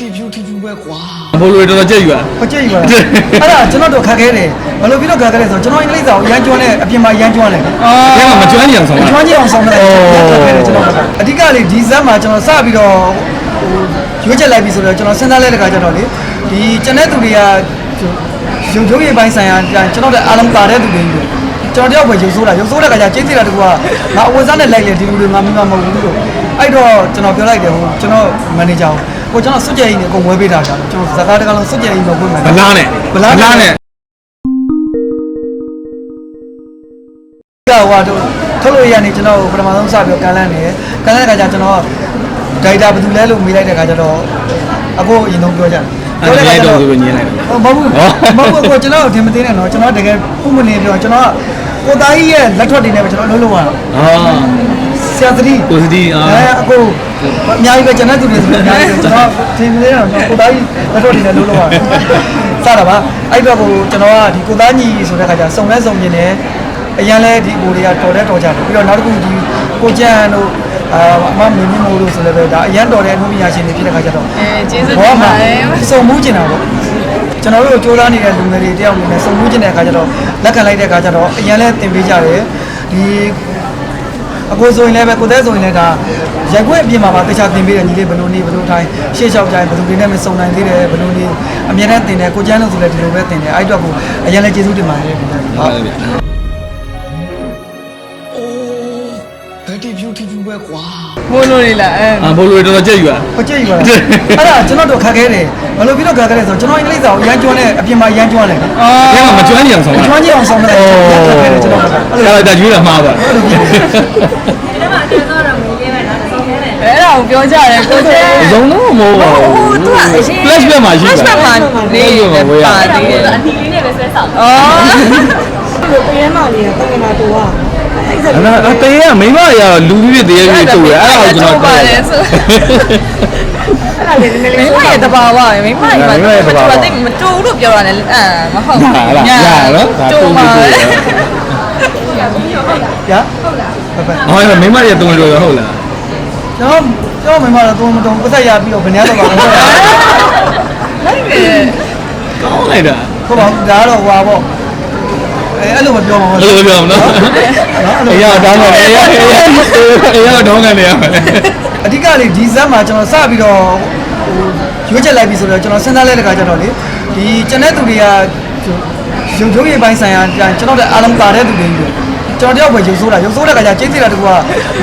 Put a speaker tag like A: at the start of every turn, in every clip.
A: တီဖြူတီဖြူပဲကွာ
B: ဘိုးလိုတော်တော်ကြက်ယူရ
A: ဟိုကြည့်ယူပါလားအဲ့ဒါကျွန်တော်တို့ခက်ခဲတယ်ဘယ်လိုပြီးတော့ခက်ခဲလဲဆိုတော့ကျွန်တော်အင်္ဂလိပ်စာကိုရမ်းကျွမ်းတယ်အပြင်မှာရမ်းကျွမ်းတယ်
B: အဲမှာမကျွမ်းကြအောင်ဆောင်
A: ကျွမ်းကျင်အောင်ဆောင်တယ်ခက်ခဲတယ်ကျွန်တော်အဓိကလေဒီဇက်မှာကျွန်တော်စပြီးတော့ဟိုရွေးချက်လိုက်ပြီဆိုတော့ကျွန်တော်စဉ်းစားလိုက်တဲ့ခါကျတော့လေဒီကျန်တဲ့သူတွေကရုပ်ရုပ်ရည်ပိုင်းဆိုင်ရာကျွန်တော်တို့အားလုံးပါတဲ့သူတွေကြီးကျွန်တော်တယောက်ပဲရုပ်ဆိုးတာရုပ်ဆိုးတဲ့ခါကျကျင်းစီတာတကူကငါအဝတ်စားနဲ့လိုက်လေဒီလူတွေငါမိမမဟုတ်ဘူးလို့အဲ့တော့ကျွန်တော်ပြောလိုက်တယ်ဟိုကျွန်တော်မန်နေဂျာကို ကျွန်တော်စွတ်ကြိမ်နေအကုန်ဝဲပေးတာကြာကျွန်တော်ဇကာတကလုံးစွတ်ကြိမ်နေဝင်မယ်
B: ဗလားနဲ့
A: ဗလားနဲ့
B: နဲ့
A: ကဟိုတော့ထုတ်လို့ရနေကျွန်တော်ပထမဆုံးစပြီးကန်လန်းနေကန်လန်းတဲ့ခါကျကျွန်တော်ဒိုက်တာဘယ်သူလဲလို့မေးလိုက်တဲ့ခါကျတော့အခုအရင်ဆုံးပြောကြတယ်
B: အဲ့ဒါလည်းတော့ဆိုပြီးညင်းလိုက်တယ်
A: ဟောမဟုတ်ဘူးမဟုတ်ဘူးကိုကျွန်တော်တင်မသိနဲ့နော်ကျွန်တော်တကယ်ပုံမနေပြောကျွန်တော်ကိုသားကြီးရဲ့လက်ထွက်တွေနဲ့ပဲကျွန်တော်အလုပ်လုပ်ရတာ
B: အာ
A: ဆရာသတိ
B: ကိုစတီအာ
A: အဲအခု အများကြီးပဲကျွန်တော်သူတွေဆိုအများကြီးပဲကျွန်တော်တင်မသိနဲ့နော်ကိုသားကြီးလက်ထွက်တွေနဲ့လုပ်လုပ်ရတာစတာပါအဲ့တော့ကိုကျွန်တော်ကဒီကိုသားညီဆိုတဲ့ခါကျစုံလဲစုံနေတယ်အရင်လဲဒီကိုတွေကတော်လဲတော်ကြတယ်ပြီးတော့နောက်တစ်ခုဒီကိုကျန်တို့အာအမမင်းမမိုးလို့ဆိုလည်းပဲဒါအရင်တော်တဲ့အမှုပညာရှင်တွေဖြစ်တဲ့ခါကျတော့
C: အဲကျေးဇူးတင်ပါတယ်
A: စုံမှုကျင်တာပေါ့ကျွန်တော်တို့ကြိုးစားနေတဲ့လူငယ်တွေတယောက်အနေနဲ့စုံမှုကျင်တဲ့အခါကျတော့လက်ခံလိုက်တဲ့အခါကျတော့အရင်လဲတင်ပေးကြတယ်ဒီ အကိုဆိုရင်လည်းပဲကိုတဲ့ဆိုရင်လည်းဒါရိုက်ခွင့်အပြင်မှာပါတခြားတင်ပေးတယ်ညီလေးဘယ်လိုနေဘယ်လိုထိုင်ရှေ့လျှောက်ကြရင်ဘယ်လိုတွေနဲ့မစုံနိုင်သေးတယ်ဘယ်လိုနေအမြဲတမ်းတင်တယ်ကိုကျန်းလို့ဆိုလည်းဒီလိုပဲတင်တယ်အဲ့တော့ကိုအရင်လဲကျေးဇူးတင်ပါတယ်ဟုတ်
B: ဟုတ်တယ်ဗျာ
A: ဘယ်တီဖြူတီဖြူပဲကွာ
C: ဘိုးလိုလေးလားအဲ
B: အာဘိုးလိုတော်တော်ကြက်ယူရ
A: ဟိုကြည့်ယူပါလားအဲ့ဒါကျွန်တော်တို့ခက်ခဲတယ်ဘယ်လိုပြီးတော့ခက်ခဲလဲဆိုတော့ကျွန်တော်အင်္ဂလိပ်စာကိုရမ်းကျွမ်းတယ်အပြင်မှာရမ်းကျွမ်းတယ်
B: အဲမှာမကျွမ်းကြအောင်ဆောင်
A: ကျွမ်းကျင်အောင်ဆောင်တယ်ခက်ခဲတယ်ကျွန်တော် က
B: အဲ့ဒါဒါယူရမှာပါ
C: အဲ့ဒါကိုပြောကြတယ်ကိုကျဲ
B: အစုံတော့မဟုတ်ပါဘူး
C: သူကအရင်
B: flashback မှာရှိ
C: flashback မှာနေ
B: မှာဝေးရ
C: ပါသေးတယ်
D: အတီလေးနဲ့ပဲဆွဲဆောင်
C: အော်
E: တရေမောင်ကြီးကတကယ်တော့ကအဲ့ဒါ
B: အဲ့ဒါတရေကမိမရလူပြည့်တရေကြီးတူတယ်အဲ့ဒါကိုကျွန်တော်
C: ပါတယ်ဆို
E: အဲ့ဒါလေးနည်းနည်း
C: မိ
E: လေး
C: မရဲ့တဘာဝပဲမိမရဲ့မတူဘူးတိတ်မတူလို့ပြောတာလည်းအာမဟုတ်
B: ဟာလားရနော်ဒါ
C: တူ
B: တူ
C: ပါ
B: တူ
C: လေ
A: ရဟုတ်လားဟုတ်ပါ
B: ဟောမိမရတုံးလို့ဟုတ်လား
A: ကျွန်တော်ကျွန်တော်မိမတော့သုံးမတုံပတ်သက်ရပြီးတော့ဘယ်နည်းတော့ပါဘူး
C: ဟုတ်တယ်
B: ကောင်းလိုက်တာ
A: ဟုတ်ပါဘူးဒါကတော့ဟွာပေါ့အဲအဲ့လိုမပြောပါဘူး
B: အဲ့လိုပြောမနော်အေးရတောင်းမယ်အေးရအေးရအေးရတောင်းနေရမယ်
A: အဓိကလေဒီဇက်မှာကျွန်တော်စပြီးတော့ဟိုရွေးချက်လိုက်ပြီဆိုတော့ကျွန်တော်စဉ်းစားလိုက်တဲ့ခါကျတော့လေဒီကျန်တဲ့သူတွေကရုပ်ရုပ်ရည်ပိုင်းဆိုင်ရာကျွန်တော်တို့အားလုံးပါတဲ့သူတွေကြီး ကျွန်တော်တယောက်ပဲရုပ်ဆိုးတာရုပ်ဆိုးတဲ့ခါကျကျင်းစီတာတကူကငါ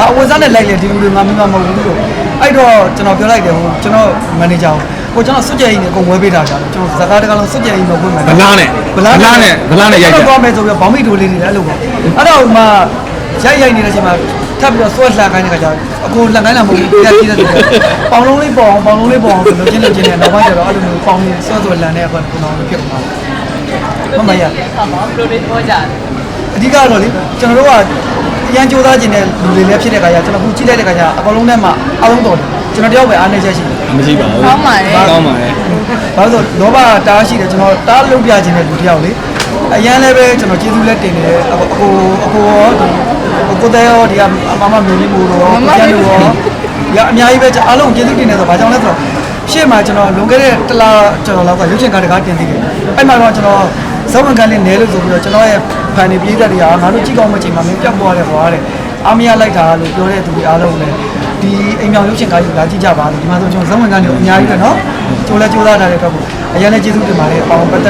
A: အဝတ်စားနဲ့လိုက်လေဒီလူတွေငါမိမမဟုတ်ဘူးလို့အဲ့တော့ကျွန်တော်ပြောလိုက်တယ်ဟိုကျွန်တော်မန်နေဂျာကိုကျွန်တော်စွတ်ကြိမ်နေအကုန်ဝဲပေးတာကြာကျွန်တော်ဇကာတကလုံးစွတ်ကြိမ်နေဝင်မယ်
B: ဗလားနဲ့
A: ဗလား
B: ဗလားနဲ့ဗလားနဲ့ရိုက်
A: တော့
B: တာ
A: သွားမယ်ဆိုပြီးဘောင်းမိတိုလေးတွေလည်းအဲ့လိုပေါ့အဲ့တော့မှရိုက်ရိုက်နေတဲ့အချိန်မှာထပ်ပြီးတော့ဆွဲလှန်ခိုင်းတဲ့ခါကျတော့အကိုလှန်ခိုင်းတာမဟုတ်ဘူးပြက်ကြည့်တဲ့သူပေါင်လုံးလေးပေါအောင်ပေါင်လုံးလေးပေါအောင်ဆိုလို့ချင်းလို့ချင်းနေနောက်ပိုင်းကျတော့အဲ့လိုမျိုးပေါင်လေးဆွဲဆွဲလှန်တဲ့အခါကကျွန်တော်ဖြစ်သွားတယ်မမရ
D: ဆောင်းပါဘယ်လိုလေးပြောကြတယ်
A: အဓိကတော့လေကျွန်တော်တို့ကအရန်ကြိုးစားခြင်းတဲ့လူတွေလည်းဖြစ်တဲ့ခါကျကျွန်တော်ခုကြည့်လိုက်တဲ့ခါကျအကောင်လုံးထဲမှာအလုံးတော်တယ်ကျွန်တော်တယောက်ပဲအားနေချက်ရှိတယ်
B: မရှိပါဘူး
C: ကောင်းပါလေ
B: ကောင်းပါလေ
A: ဘာလို့လဲဆိုတော့လောဘတားရှိတယ်ကျွန်တော်တားလုပ်ပြခြင်းတဲ့လူတယောက်လေအရန်လည်းပဲကျွန်တော်ကျေးဇူးလက်တင်နေတယ်အကိုအကိုအကိုရောဒီအကိုတဲရောဒီကအမမမျိုးလေးမို့တော့ကိုကျန်လို့ရောရအများကြီးပဲအားလုံးကျေးဇူးတင်နေဆိုဘာကြောင့်လဲဆိုတော့ရှေ့မှာကျွန်တော်လွန်ခဲ့တဲ့တစ်လကျွန်တော်လောက်ကရုပ်ရှင်ကားတကားတင်သေးတယ်အဲ့မှာတော့ကျွန်တော် ဇောင်းကန်လေးနဲလို့ဆိုပြီးတော့ကျွန်တော်ရဲ့ဖန်နေပြည်သက်တွေကငါတို့ကြည့်ကောင်းမချိန်မှာမင်းပြတ်ပွားတယ်ဟွာတဲ့အာမရလိုက်တာလို့ပြောတဲ့သူတွေအားလုံးလည်းဒီအိမ်မြောင်ရုပ်ရှင်ကားကြီးလာကြည့်ကြပါလို့ဒီမှာဆိုကျွန်တော်ဇောင်းကန်လေးကိုအများကြီးပဲနော်ကြိုးလဲကြိုးစားထားတဲ့အတွက်ကိုအရင်လည်းကျေးဇူးတင်ပါတယ်အပေါင်းပတ်သက်